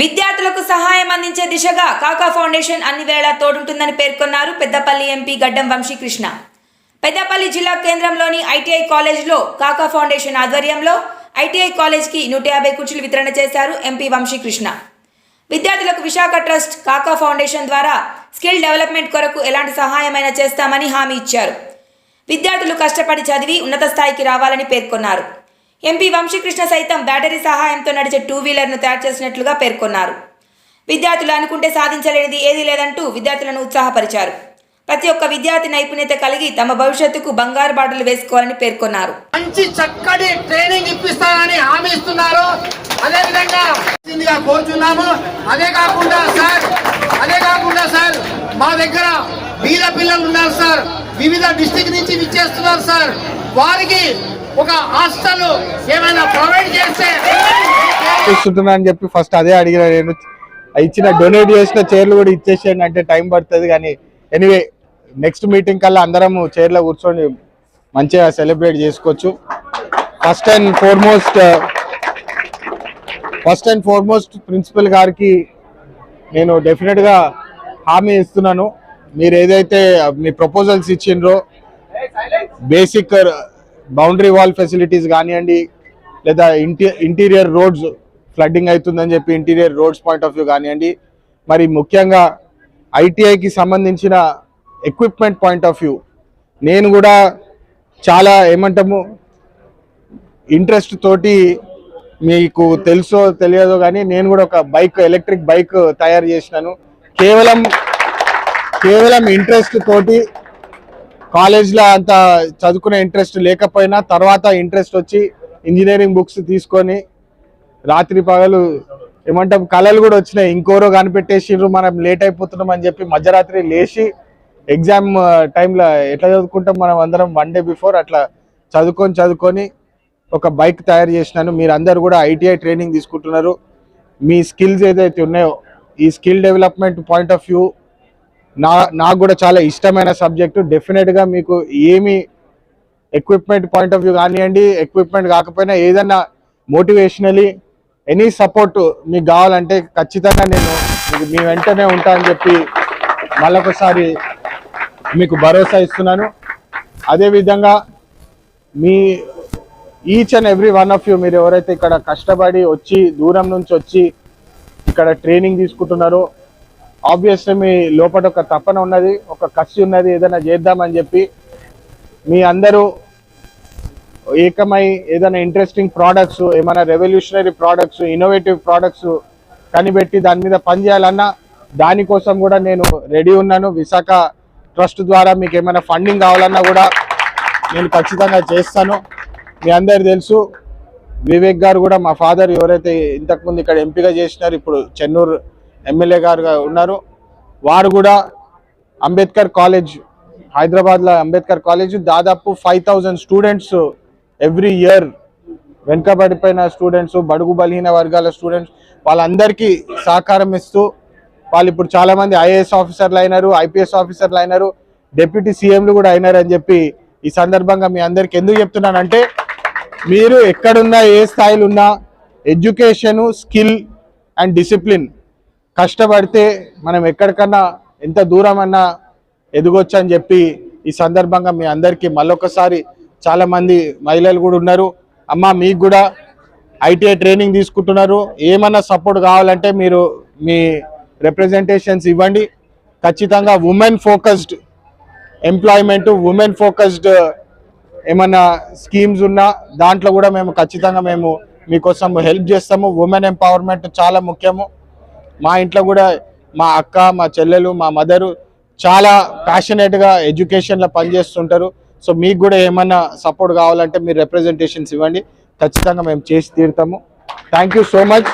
విద్యార్థులకు సహాయం అందించే దిశగా కాకా ఫౌండేషన్ అన్ని వేళ తోడుంటుందని పేర్కొన్నారు పెద్దపల్లి ఎంపీ గడ్డం వంశీకృష్ణ. పెద్దపల్లి జిల్లా కేంద్రంలోని ఐటీఐ కాలేజ్లో కాకా ఫౌండేషన్ ఆధ్వర్యంలో ఐటీఐ కాలేజ్కి నూట యాభై కుర్చీలు వితరణ చేశారు ఎంపీ వంశీకృష్ణ. విద్యార్థులకు విశాఖ ట్రస్ట్ కాకా ఫౌండేషన్ ద్వారా స్కిల్ డెవలప్మెంట్ కొరకు ఎలాంటి సహాయమైనా చేస్తామని హామీ ఇచ్చారు. విద్యార్థులు కష్టపడి చదివి ఉన్నత స్థాయికి రావాలని పేర్కొన్నారు. ఎంపీ వంశీకృష్ణ సైతం బ్యాటరీ సహాయంతో నడిచే టూ వీలర్ను తయారు చేసినట్లుగా పేర్కొన్నారు. విద్యార్థులు అనుకుంటే సాధించలేనిది ఏదీ లేదంటూ విద్యార్థులను ఉత్సాహపరిచారు. ప్రతి ఒక్క విద్యార్థి నైపుణ్యత కలిగి తమ భవిష్యత్తుకు బంగారు బాటలు వేసుకోవాలని పేర్కొన్నారు. మంచి చక్కటి ట్రైనింగ్ ఇప్పిస్తానని హామీ ఇస్తున్నారు. అదే విధంగా కోరుచున్నాము. అదే కాకుండా సార్ అదే కాకుండా సార్ మా దగ్గర వీర పిల్లలు ఉన్నారు సార్. వివిధ డిస్టిక్ నుంచి విచ్చేస్తున్నారు సార్. వారికి ఒక హాస్టల్ ఏమైనా ప్రొవైడ్ చేస్తే అని చెప్పి ఫస్ట్ అదే అడిగిన నేను. ఇచ్చిన డొనేట్ చేసిన చైర్లు కూడా ఇచ్చేసాను అంటే టైం పడుతుంది కానీ ఎనీవే నెక్స్ట్ మీటింగ్ కల్లా అందరం చైర్లో కూర్చొని మంచిగా సెలబ్రేట్ చేసుకోవచ్చు. First and foremost first and foremost principal గారికి నేను డెఫినెట్గా హామీ ఇస్తున్నాను. మీరు ఏదైతే మీ ప్రపోజల్స్ ఇచ్చిండ్రో బేసిక్ బౌండరీ వాల్ ఫెసిలిటీస్ కానివ్వండి లేదా ఇంటీ ఇంటీరియర్ రోడ్స్ ఫ్లడ్డింగ్ అవుతుందని చెప్పి interior roads point of view కానివ్వండి మరి ముఖ్యంగా ఐటీఐకి సంబంధించిన ఎక్విప్మెంట్ పాయింట్ ఆఫ్ వ్యూ. నేను కూడా చాలా ఏమంటాము ఇంట్రెస్ట్ తోటి మీకు తెలుసో తెలియదో కానీ నేను కూడా ఒక బైక్ ఎలక్ట్రిక్ బైక్ తయారు చేసినాను. కేవలం కేవలం ఇంట్రెస్ట్ తోటి కాలేజ్లో అంత చదువుకునే ఇంట్రెస్ట్ లేకపోయినా తర్వాత ఇంట్రెస్ట్ వచ్చి ఇంజనీరింగ్ బుక్స్ తీసుకొని రాత్రి పగలు ఏమంటాం కళలు కూడా వచ్చినాయి. ఇంకోరో కనిపెట్టేసిండ్రు మనం లేట్ అయిపోతున్నాం అని చెప్పి మధ్యరాత్రి లేచి ఎగ్జామ్ టైంలో ఎట్లా చదువుకుంటాం మనం అందరం వన్ డే బిఫోర్ అట్లా చదువుకొని చదువుకొని ఒక బైక్ తయారు చేసినాను. మీరు అందరు కూడా ఐటీఐ ట్రైనింగ్ తీసుకుంటున్నారు. మీ స్కిల్స్ ఏదైతే ఉన్నాయో ఈ skill development point of view నా నాకు కూడా చాలా ఇష్టమైన సబ్జెక్టు. డెఫినెట్గా మీకు ఏమి ఎక్విప్మెంట్ పాయింట్ ఆఫ్ వ్యూ కానివ్వండి ఎక్విప్మెంట్ కాకపోయినా ఏదన్నా మోటివేషనలీ ఎనీ సపోర్ట్ మీకు కావాలంటే ఖచ్చితంగా నేను మీకు మీ వెంటనే ఉంటా అని చెప్పి మళ్ళొకసారి మీకు భరోసా ఇస్తున్నాను. అదేవిధంగా మీ each and every one of you మీరు ఎవరైతే ఇక్కడ కష్టపడి వచ్చి దూరం నుంచి వచ్చి ఇక్కడ ట్రైనింగ్ తీసుకుంటున్నారో ఆబ్వియస్లీ మీ లోపల ఒక తపన ఉన్నది ఒక కసి ఉన్నది ఏదైనా చేద్దామని చెప్పి మీ అందరూ ఏకమై ఏదైనా ఇంట్రెస్టింగ్ ప్రోడక్ట్స్ ఏమైనా రెవల్యూషనరీ ప్రోడక్ట్స్ ఇన్నోవేటివ్ ప్రోడక్ట్స్ కనిపెట్టి దాని మీద పనిచేయాలన్నా దానికోసం కూడా నేను రెడీ ఉన్నాను. విశాఖ ట్రస్ట్ ద్వారా మీకు ఏమైనా ఫండింగ్ కావాలన్నా కూడా నేను ఖచ్చితంగా చేస్తాను. మీ అందరు తెలుసు వివేక్ గారు కూడా మా ఫాదర్ ఎవరైతే ఇంతకుముందు ఇక్కడ ఎంపిక చేసినారు ఇప్పుడు చెన్నూరు ఎమ్మెల్యే గారుగా ఉన్నారు. వారు కూడా అంబేద్కర్ కాలేజ్ హైదరాబాద్లో అంబేద్కర్ కాలేజ్ దాదాపు five thousand students every year వెనుకబడిపోయిన students బడుగు బలహీన వర్గాల స్టూడెంట్స్ వాళ్ళందరికీ సహకారం ఇస్తూ వాళ్ళు ఇప్పుడు చాలామంది ఐఏఎస్ ఆఫీసర్లు అయినారు ఐపీఎస్ ఆఫీసర్లు అయినారు డిప్యూటీ సీఎంలు కూడా అయినారు అని చెప్పి ఈ సందర్భంగా మీ అందరికి ఎందుకు చెప్తున్నానంటే మీరు ఎక్కడున్నా ఏ స్థాయిలో ఉన్నా ఎడ్యుకేషను స్కిల్ అండ్ డిసిప్లిన్ కష్టపడితే మనం ఎక్కడికన్నా ఎంత దూరం అన్నా ఎదగొచ్చు అని చెప్పి ఈ సందర్భంగా మీ అందరికీ మళ్ళొకసారి చాలామంది మహిళలు కూడా ఉన్నారు. అమ్మ మీకు కూడా ఐటీఐ ట్రైనింగ్ తీసుకుంటున్నారు. ఏమన్నా సపోర్ట్ కావాలంటే మీరు మీ రిప్రజెంటేషన్స్ ఇవ్వండి. ఖచ్చితంగా women focused employment women focused ఏమన్నా స్కీమ్స్ ఉన్నా దాంట్లో కూడా మేము ఖచ్చితంగా మేము మీకోసం హెల్ప్ చేస్తాము. ఉమెన్ ఎంపవర్మెంట్ చాలా ముఖ్యము. మా ఇంట్లో కూడా మా అక్క మా చెల్లెలు మా మదరు చాలా ప్యాషనేట్గా ఎడ్యుకేషన్లో పనిచేస్తుంటారు. సో మీకు కూడా ఏమన్నా సపోర్ట్ కావాలంటే మీరు రిప్రజెంటేషన్స్ ఇవ్వండి. ఖచ్చితంగా మేము చేసి తీరుతాము. Thank so much